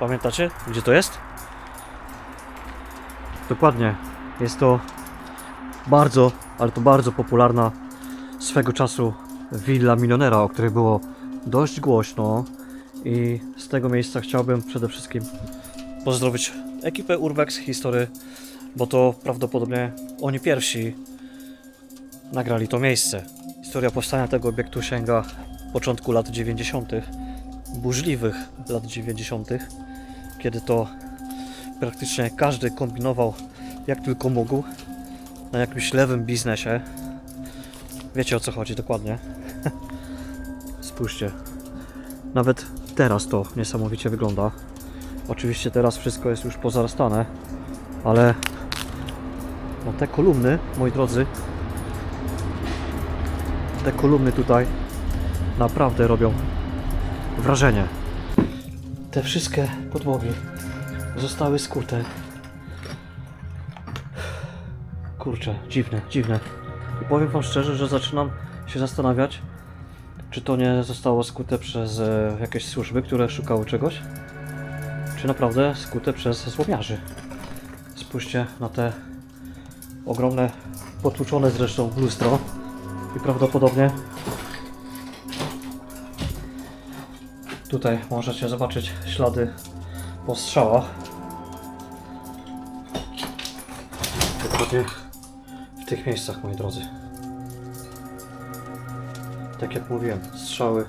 Pamiętacie, gdzie to jest? Dokładnie. Jest to bardzo, ale to bardzo popularna swego czasu willa milionera, o której było dość głośno. I z tego miejsca chciałbym przede wszystkim pozdrowić ekipę Urbex History, bo to prawdopodobnie oni pierwsi nagrali to miejsce. Historia powstania tego obiektu sięga początku lat 90., burzliwych lat 90., kiedy to praktycznie każdy kombinował jak tylko mógł na jakimś lewym biznesie. Wiecie o co chodzi dokładnie. Spójrzcie. Nawet teraz to niesamowicie wygląda. Oczywiście teraz wszystko jest już pozarastane, ale no te kolumny, moi drodzy, te kolumny tutaj naprawdę robią wrażenie. Te wszystkie podłogi zostały skute. Kurczę, dziwne, dziwne. I powiem Wam szczerze, że zaczynam się zastanawiać, czy to nie zostało skute przez e, jakieś służby, które szukały czegoś, czy naprawdę skute przez złomiarzy. Spójrzcie na te ogromne, potłuczone zresztą lustro i prawdopodobnie tutaj możecie zobaczyć ślady po strzałach. Dokładnie w tych miejscach, moi drodzy. Tak jak mówiłem, strzały